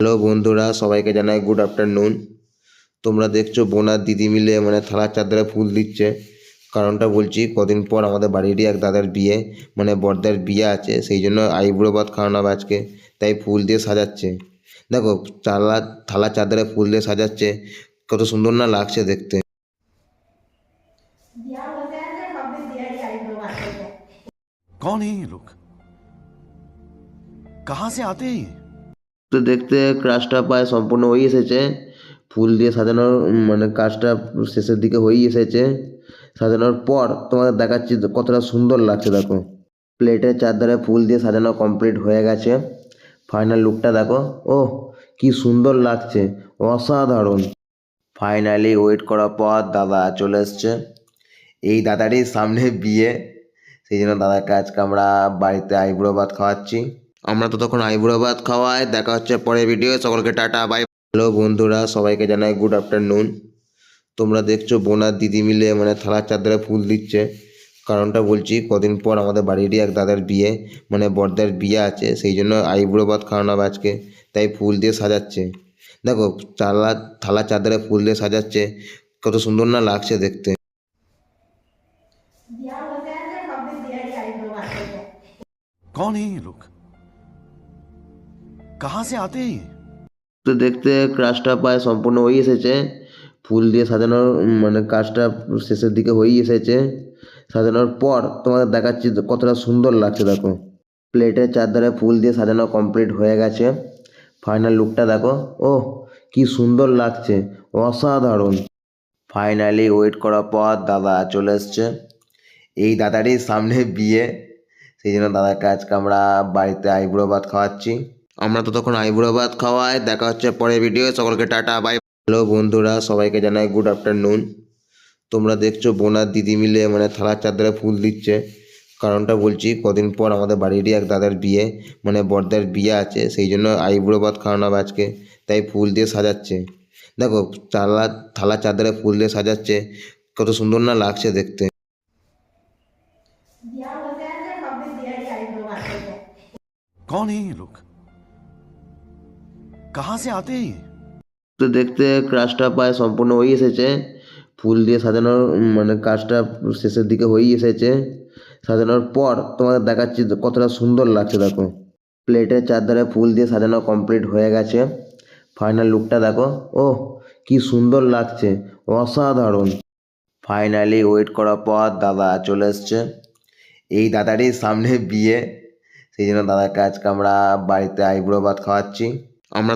Hello বন্ধুরা সবাইকে জানাই গুড আফটারনুন তোমরা দেখছো বোনার দিদি মিলে মানে থালার চাদরে ফুল দিচ্ছে কারণটা বলছি কদিন পর আমাদের বাড়িরই এক দাদার বিয়ে মানে বড়দার বিয়ে আছে সেই জন্য আইবুড়ো ভাত খাওয়ানো হবে আজকে তাই ফুল দিয়ে সাজাচ্ছে দেখো চালা থালা চাদরে ফুল দিয়ে সাজাচ্ছে কত সুন্দর না লাগছে দেখতে বিয়া বলতে আছে সবে বিয়ারই আইব্রো বানাতে कौन है ये लोग कहाँ से आते हैं ये তো দেখতে ক্রাশটা প্রায় সম্পূর্ণ হয়ে এসেছে। ফুল দিয়ে সাজানোর মানে কাজটা শেষের দিকে হয়েই এসেছে। সাজানোর পর তোমাদের দেখাচ্ছি কতটা সুন্দর লাগছে, দেখো। প্লেটের চারধারে ফুল দিয়ে সাজানো কমপ্লিট হয়ে গেছে। ফাইনাল লুকটা দেখো। ও কি সুন্দর লাগছে। অসাধারণ। ফাইনালি ওয়েট করার পর দাদা চলে এসছে। এই দাদারই সামনে বিয়ে। সেই জন্য দাদাকে আজকে আমরা বাড়িতে আইব্রো ভাত খাওয়াচ্ছি। আমরা তো তখন আইবুড়ো ভাত খাওয়াই দেখা হচ্ছে পরের ভিডিও সকলকে টাটা বাই হ্যালো বন্ধুরা সবাইকে জানাই গুড আফটারনুন তোমরা দেখছো বোনার দিদি মিলে মানে থালার চাদরে ফুল দিচ্ছে কারণটা বলছি কদিন পর আমাদের বাড়িরই এক দাদার বিয়ে মানে বড়দার বিয়ে আছে সেই জন্য আইবুড়ো ভাত খাওয়ানো হবে আজকে তাই ফুল দিয়ে সাজাচ্ছে দেখো চালা থালা চাদরে ফুল দিয়ে সাজাচ্ছে কত সুন্দর না লাগছে দেখতে বিয়া বলতে আছে সবে বিয়ারই আইব্রো বানাতে कौन है ये लोग কাহা সে আতে তো দেখতে ক্রাশটা প্রায় সম্পূর্ণ হয়ে এসেছে ফুল দিয়ে সাজানোর মানে কাজটা শেষের দিকে হয়ে এসেছে সাজানোর পর তোমাদের দেখাচ্ছি কতটা সুন্দর লাগছে দেখো প্লেটের চারধারে ফুল দিয়ে সাজানো কমপ্লিট হয়ে গেছে ফাইনাল লুকটা দেখো ও কি সুন্দর লাগছে অসাধারণ ফাইনালি ওয়েট করার পর দাদা চলে এসছে। এই দাদারই সামনে বিয়ে। সেই জন্য দাদাকে আজকে আমরা বাড়িতে আইব্রো ভাত খাওয়াচ্ছি। আমরা তো তখন আইবুড়ো ভাত খাওয়াই দেখা হচ্ছে পরের ভিডিও সকলকে টাটা বাই হ্যালো বন্ধুরা সবাইকে জানাই গুড আফটারনুন তোমরা দেখছো বোনার দিদি মিলে মানে থালার চাদরে ফুল দিচ্ছে কারণটা বলছি কদিন পর আমাদের বাড়িরই এক দাদার বিয়ে মানে বড়দার বিয়ে আছে সেই জন্য আইবুড়ো ভাত খাওয়ানো হবে আজকে তাই ফুল দিয়ে সাজাচ্ছে দেখো চালা থালা চাদরে ফুল দিয়ে সাজাচ্ছে কত সুন্দর না লাগছে দেখতে বিয়া বলতে আছে সবে বিয়ারই আইব্রো বানাতে कौन है ये लोग কাহা সে আতে তো দেখতে ক্রাশটা প্রায় সম্পূর্ণ হয়ে এসেছে ফুল দিয়ে সাজানোর মানে কাজটা শেষের দিকে হয়ে এসেছে সাজানোর পর তোমাদের দেখাচ্ছি কতটা সুন্দর লাগছে দেখো প্লেটের চারধারে ফুল দিয়ে সাজানো কমপ্লিট হয়ে গেছে ফাইনাল লুকটা দেখো ও কি সুন্দর লাগছে অসাধারণ ফাইনালি ওয়েট করার পর দাদা চলে এসছে এই দাদারই সামনে বিয়ে। সেই জন্য দাদাকে আজকে আমরা বাড়িতে আইব্রো ভাত খাওয়াচ্ছি। আমরা